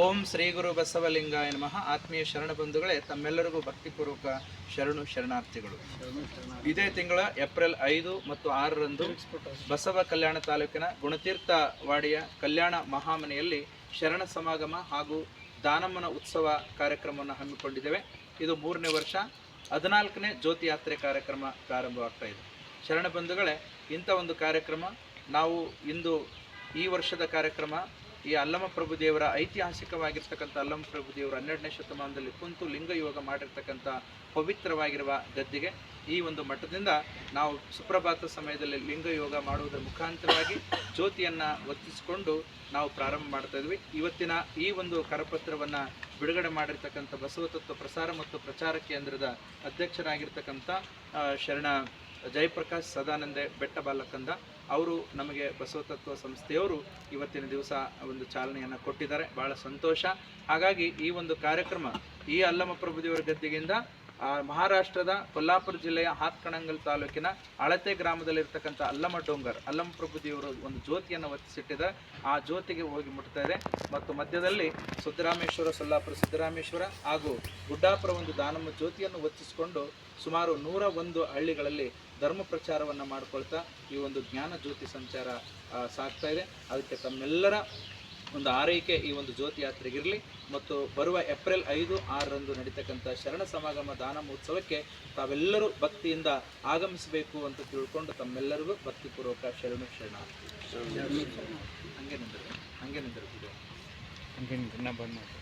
ಓಂ ಶ್ರೀ ಗುರು ಬಸವಲಿಂಗಾಯ ನಮಃ. ಆತ್ಮೀಯ ಶರಣ ಬಂಧುಗಳೇ, ತಮ್ಮೆಲ್ಲರಿಗೂ ಭಕ್ತಿಪೂರ್ವಕ ಶರಣು ಶರಣಾರ್ಥಿಗಳು. ಇದೇ ತಿಂಗಳ ಏಪ್ರಿಲ್ ಐದು ಮತ್ತು ಆರರಂದು ಬಸವ ಕಲ್ಯಾಣ ತಾಲೂಕಿನ ಗುಣತೀರ್ಥವಾಡಿಯ ಕಲ್ಯಾಣ ಮಹಾಮನೆಯಲ್ಲಿ ಶರಣ ಸಮಾಗಮ ಹಾಗೂ ದಾನಮ್ಮನ ಉತ್ಸವ ಕಾರ್ಯಕ್ರಮವನ್ನು ಹಮ್ಮಿಕೊಂಡಿದ್ದೇವೆ. ಇದು ಮೂರನೇ ವರ್ಷ, ಹದಿನಾಲ್ಕನೇ ಜ್ಯೋತಿ ಯಾತ್ರೆ ಕಾರ್ಯಕ್ರಮ ಪ್ರಾರಂಭವಾಗ್ತಾ ಇದೆ. ಶರಣ ಬಂಧುಗಳೇ, ಇಂಥ ಒಂದು ಕಾರ್ಯಕ್ರಮ ನಾವು ಇಂದು ಈ ವರ್ಷದ ಕಾರ್ಯಕ್ರಮ ಈ ಅಲ್ಲಮ ಪ್ರಭು ದೇವರ ಐತಿಹಾಸಿಕವಾಗಿರ್ತಕ್ಕಂಥ ಅಲ್ಲಮ ಪ್ರಭು ದೇವರು ಹನ್ನೆರಡನೇ ಶತಮಾನದಲ್ಲಿ ಕುಂತು ಲಿಂಗಯೋಗ ಮಾಡಿರ್ತಕ್ಕಂಥ ಪವಿತ್ರವಾಗಿರುವ ಗದ್ದಿಗೆ ಈ ಒಂದು ಮಠದಿಂದ ನಾವು ಸುಪ್ರಭಾತ ಸಮಯದಲ್ಲಿ ಲಿಂಗ ಯೋಗ ಮಾಡುವುದರ ಮುಖಾಂತರವಾಗಿ ಜ್ಯೋತಿಯನ್ನು ಒತ್ತಿಸಿಕೊಂಡು ನಾವು ಪ್ರಾರಂಭ ಮಾಡ್ತಾ ಇದ್ವಿ. ಇವತ್ತಿನ ಈ ಒಂದು ಕರಪತ್ರವನ್ನು ಬಿಡುಗಡೆ ಮಾಡಿರ್ತಕ್ಕಂಥ ಬಸವತತ್ವ ಪ್ರಸಾರ ಮತ್ತು ಪ್ರಚಾರ ಕೇಂದ್ರದ ಅಧ್ಯಕ್ಷರಾಗಿರ್ತಕ್ಕಂಥ ಶರಣ ಜಯಪ್ರಕಾಶ್ ಸದಾನಂದೆ ಬೆಟ್ಟ ಬಾಲಕಂದ ಅವರು ನಮಗೆ ಬಸವತತ್ವ ಸಂಸ್ಥೆಯವರು ಇವತ್ತಿನ ದಿವಸ ಒಂದು ಚಾಲನೆಯನ್ನು ಕೊಟ್ಟಿದ್ದಾರೆ. ಬಹಳ ಸಂತೋಷ. ಹಾಗಾಗಿ ಈ ಒಂದು ಕಾರ್ಯಕ್ರಮ ಈ ಅಲ್ಲಮ ಪ್ರಭುದೇವರ ಗದ್ದಿಗೆಯಿಂದ ಆ, ಮಹಾರಾಷ್ಟ್ರದ ಕೊಲ್ಲಾಪುರ ಜಿಲ್ಲೆಯ ಹಾತ್ಕಣಂಗಲ್ ತಾಲೂಕಿನ ಅಳತೆ ಗ್ರಾಮದಲ್ಲಿರ್ತಕ್ಕಂಥ ಅಲ್ಲಮ ಡೋಂಗರ್ ಅಲ್ಲಮ ಪ್ರಭುದೇವರು ಒಂದು ಜ್ಯೋತಿಯನ್ನು ಒತ್ತಿಸಿಟ್ಟಿದ್ದಾರೆ ಆ ಜ್ಯೋತಿಗೆ ಹೋಗಿ ಮುಟ್ತಾ ಇದೆ. ಮತ್ತು ಮಧ್ಯದಲ್ಲಿ ಸಿದ್ದರಾಮೇಶ್ವರ ಸೊಲ್ಲಾಪುರ ಸಿದ್ದರಾಮೇಶ್ವರ ಹಾಗೂ ಗುಡ್ಡಾಪುರ ಒಂದು ದಾನಮ್ಮ ಜ್ಯೋತಿಯನ್ನು ಹೊತ್ತಿಸಿಕೊಂಡು ಸುಮಾರು ನೂರ ಒಂದು ಹಳ್ಳಿಗಳಲ್ಲಿ ಧರ್ಮ ಪ್ರಚಾರವನ್ನು ಮಾಡಿಕೊಳ್ತಾ ಈ ಒಂದು ಜ್ಞಾನ ಜ್ಯೋತಿ ಸಂಚಾರ ಆ, ಸಾಗ್ತಾ ಇದೆ. ಅದಕ್ಕೆ ತಮ್ಮೆಲ್ಲರ ಒಂದು ಆರೈಕೆ ಈ ಒಂದು ಜ್ಯೋತಿ ಯಾತ್ರೆಗಿರಲಿ ಮತ್ತು ಬರುವ ಏಪ್ರಿಲ್ ಐದು ಆರರಂದು ನಡೀತಕ್ಕಂಥ ಶರಣ ಸಮಾಗಮ ದಾನ ಮಹೋತ್ಸವಕ್ಕೆ ತಾವೆಲ್ಲರೂ ಭಕ್ತಿಯಿಂದ ಆಗಮಿಸಬೇಕು ಅಂತ ತಿಳ್ಕೊಂಡು ತಮ್ಮೆಲ್ಲರಿಗೂ ಭಕ್ತಿಪೂರ್ವಕ ಶರಣು ಶರಣ ಹಂಗೆ ನಿಂದರು ಹಂಗೆ ನಿಂದರು ಹಂಗೆ